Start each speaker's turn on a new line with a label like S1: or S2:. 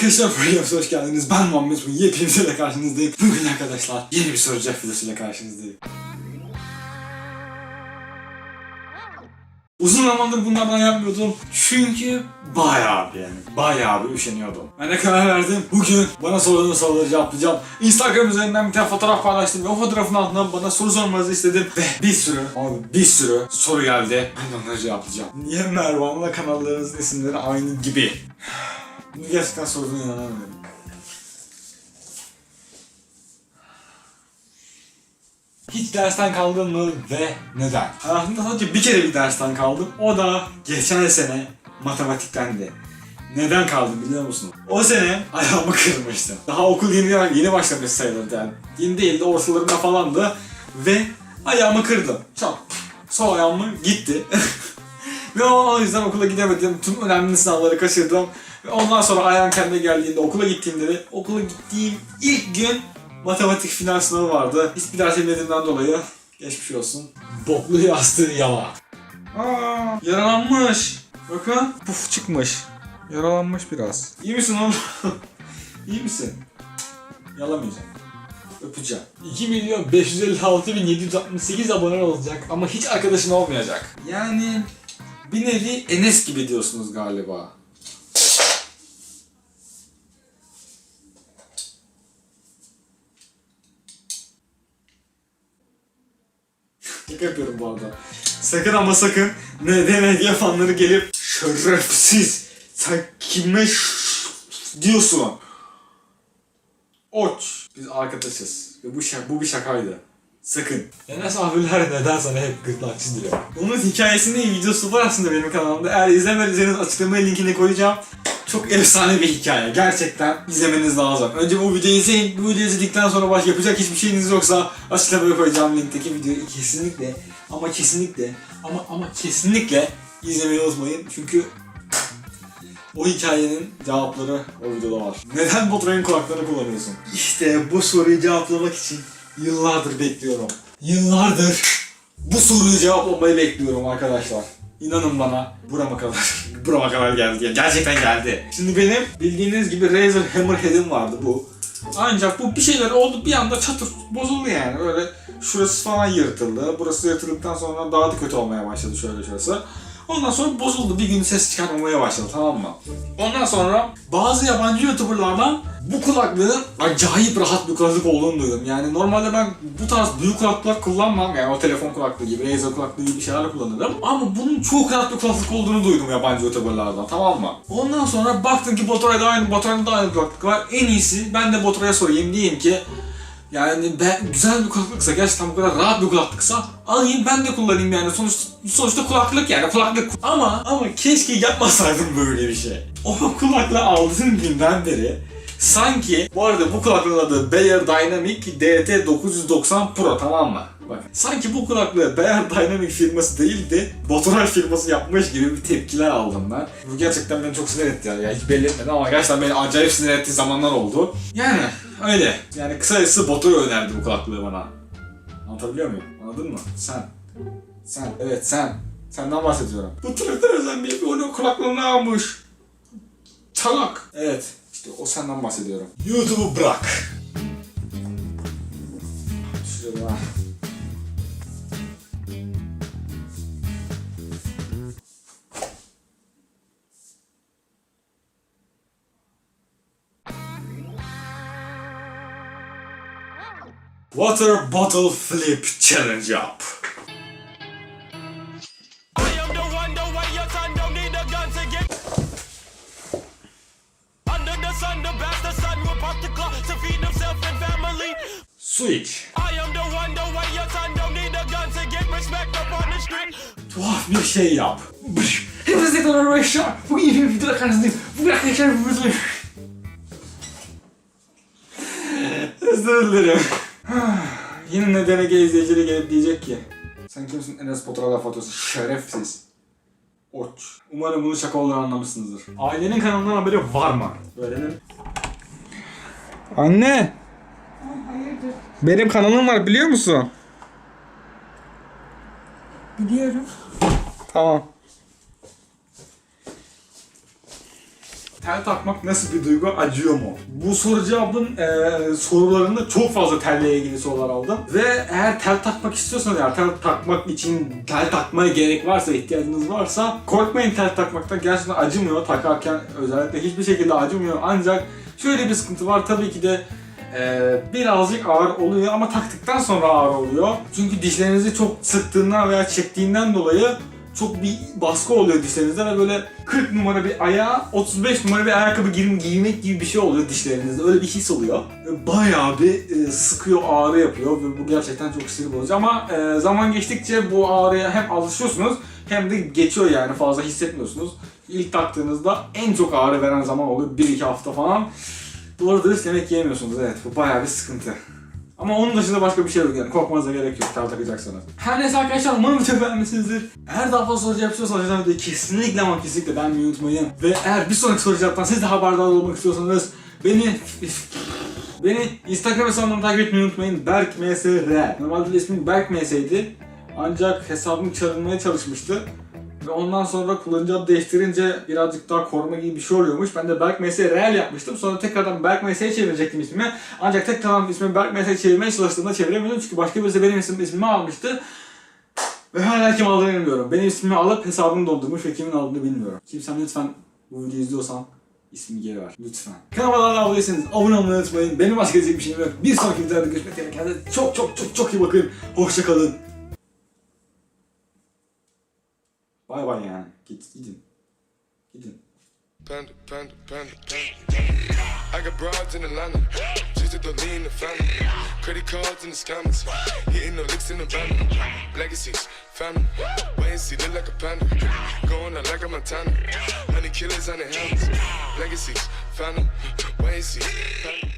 S1: arkadaşlar Freedoms'a hoş geldiniz. Ben Muhammed Bugün yepyeni videoyla karşınızdayım. Bugün arkadaşlar yeni bir soracak videosuyla karşınızdayım. Uzun zamandır bunlardan yapmıyordum. Çünkü bayağı bir yani bayağı bir üşeniyordum. Ben de karar verdim. Bugün bana sorulan soruları cevaplayacağım. Instagram üzerinden bir tane fotoğraf paylaştım ve o fotoğrafın altından bana soru sormanızı istedim. Ve bir sürü, abi bir sürü soru geldi. Ben de onları cevaplayacağım. Niye Mervan'la kanallarınızın isimleri aynı gibi? Gerçekten sorduğuna inanamıyorum. Hiç dersten kaldın mı ve neden? Hayatımda sadece bir kere bir dersten kaldım. O da geçen sene matematiktendi. Neden kaldım biliyor musun? O sene ayağımı kırmıştım. Daha okul yeni yeni başlamış sayılırdı yani. Yeni değil de ortalarında falandı. Ve ayağımı kırdım. Çok. Sol ayağımı gitti. Ve o yüzden okula gidemedim. Tüm önemli sınavları kaçırdım. Ve ondan sonra ayağım kendine geldiğinde okula gittiğimde de okula gittiğim ilk gün matematik final sınavı vardı. Hiçbir ders bilmediğimden dolayı geçmiş olsun. Boklu yastığı yala. Aa, yaralanmış. Bakın puf çıkmış. Yaralanmış biraz. İyi misin oğlum? İyi misin? Yalamayacağım. Öpeceğim. 2 milyon 556 bin 768 abone olacak ama hiç arkadaşın olmayacak. Yani bir nevi Enes gibi diyorsunuz galiba. Şaka yapıyorum bu arada. Sakın ama sakın neden hediye fanları gelip şerefsiz sen kime diyorsun? Oç. Biz arkadaşız. Ve bu, şak, bu bir şakaydı. Sakın. Enes abiler neden sana hep gırtlak çizdiriyor? Onun hikayesinin videosu var aslında benim kanalımda. Eğer izlemediyseniz açıklamaya linkini koyacağım. Çok efsane bir hikaye. Gerçekten izlemeniz lazım. Önce bu videoyu izleyin. Bu videoyu izledikten sonra başka yapacak hiçbir şeyiniz yoksa açıklamaya koyacağım linkteki videoyu kesinlikle ama kesinlikle ama ama kesinlikle izlemeyi unutmayın. Çünkü o hikayenin cevapları o videoda var. Neden Baturay'ın kulaklarını kullanıyorsun? İşte bu soruyu cevaplamak için yıllardır bekliyorum. Yıllardır bu soruyu cevaplamayı bekliyorum arkadaşlar. İnanın bana burama kadar, burama kadar geldi. Yani gerçekten geldi. Şimdi benim bildiğiniz gibi Razer Hammerhead'im vardı bu. Ancak bu bir şeyler oldu bir anda çatır bozuldu yani. Öyle şurası falan yırtıldı. Burası yırtıldıktan sonra daha da kötü olmaya başladı şöyle şurası. Ondan sonra bozuldu. Bir gün ses çıkarmamaya başladı tamam mı? Ondan sonra bazı yabancı youtuberlardan bu kulaklığın acayip rahat bir kulaklık olduğunu duydum. Yani normalde ben bu tarz büyük kulaklıklar kullanmam. Yani o telefon kulaklığı gibi, Razer kulaklığı gibi şeylerle kullanırım. Ama bunun çok rahat bir kulaklık olduğunu duydum yabancı youtuberlardan tamam mı? Ondan sonra baktım ki Baturay'da aynı, Baturay'da da aynı kulaklık var. En iyisi ben de Baturay'a sorayım diyeyim ki yani ben güzel bir kulaklıksa gerçekten bu kadar rahat bir kulaklıksa alayım ben de kullanayım yani sonuç, sonuçta kulaklık yani kulaklık ama ama keşke yapmasaydım böyle bir şey. O kulaklığı aldığım günden beri sanki bu arada bu kulaklığın adı Bayer Dynamic DT990 Pro tamam mı? Bak sanki bu kulaklığı Bayer Dynamic firması değil de Baturay firması yapmış gibi bir tepkiler aldım ben. Bu gerçekten beni çok sinir etti yani. yani hiç belli etmedi ama gerçekten beni acayip sinir ettiği zamanlar oldu. Yani öyle. Yani kısacası Baturay önerdi bu kulaklığı bana. Anlatabiliyor muyum? Anladın mı? Sen. Sen. Evet sen. Senden bahsediyorum. Bu trafikte özenmeyip onun kulaklığını almış. Çalak. Evet. İşte o senden bahsediyorum. YouTube'u bırak. Şurada.
S2: To get respect up on the street.
S1: Tuhaf bir şey yap. Hepinize tekrar arkadaşlar. Bugün yeni bir videoda karşınızdayım. Bugün arkadaşlar bu videoyu... Özür dilerim. Yine ne DNG izleyicileri gelip diyecek ki Sen kimsin Enes Batur'a laf atıyorsun şerefsiz. Oç. Umarım bunu şaka olarak anlamışsınızdır. Ailenin kanalından haberi var mı? Öğrenin.
S3: Anne. Benim kanalım var biliyor musun?
S4: Biliyorum.
S3: Tamam.
S1: Tel takmak nasıl bir duygu acıyor mu? Bu soru cevabın eee, sorularında çok fazla telle ilgili sorular aldım. Ve eğer tel takmak istiyorsanız yani tel takmak için tel takmaya gerek varsa, ihtiyacınız varsa korkmayın tel takmaktan. Gerçekten acımıyor takarken özellikle hiçbir şekilde acımıyor. Ancak şöyle bir sıkıntı var tabii ki de eee, birazcık ağır oluyor ama taktıktan sonra ağır oluyor. Çünkü dişlerinizi çok sıktığından veya çektiğinden dolayı çok bir baskı oluyor dişlerinizde ve böyle 40 numara bir ayağa 35 numara bir ayakkabı giyim, giymek gibi bir şey oluyor dişlerinizde. Öyle bir his oluyor. Bayağı bir e, sıkıyor, ağrı yapıyor ve bu gerçekten çok sinir bozucu. Ama e, zaman geçtikçe bu ağrıya hem alışıyorsunuz hem de geçiyor yani fazla hissetmiyorsunuz. İlk taktığınızda en çok ağrı veren zaman oluyor 1-2 hafta falan. Doğru dürüst yemek yiyemiyorsunuz evet bu bayağı bir sıkıntı. Ama onun dışında başka bir şey yok yani korkmanıza gerek yok tel takacaksanız. Her neyse arkadaşlar umarım video beğenmişsinizdir. Eğer daha fazla soru cevap istiyorsanız aşağıdan videoyu kesinlikle ama kesinlikle beğenmeyi unutmayın. Ve eğer bir sonraki soru cevaptan siz de haberdar olmak istiyorsanız beni beni Instagram hesabımdan takip etmeyi unutmayın. Berk MSR. Normalde ismim Berk MS'ydi. Ancak hesabım çalınmaya çalışmıştı. Ve ondan sonra kullanıcı adı değiştirince birazcık daha koruma gibi bir şey oluyormuş. Ben de Berk MS Real yapmıştım. Sonra tekrardan Berk MS'ye çevirecektim ismimi. Ancak tekrardan ismimi Berk MS'ye çevirmeye çalıştığımda çeviremiyordum. Çünkü başka birisi benim isim, ismimi almıştı. Ve hala kim aldığını bilmiyorum. Benim ismimi alıp hesabımı doldurmuş ve kimin aldığını bilmiyorum. Kimsen lütfen bu videoyu izliyorsan ismini geri ver. Lütfen. Kanalıma hala abone değilseniz abone olmayı unutmayın. Benim başka diyecek bir şeyim yok. Bir sonraki videoda görüşmek üzere. Kendinize çok çok çok çok iyi bakın. Hoşçakalın. Bay bay yani. Git, gidin. Gidin.
S4: Panda, panda, panda, panda. I got broads in Atlanta, just to throw lean the family. Credit cards in the scammers, hitting the licks in the van. Legacies, family, wait and see, look like a panda. Going out like a Montana, honey killers on the helmets. Legacies, family, wait and see, family.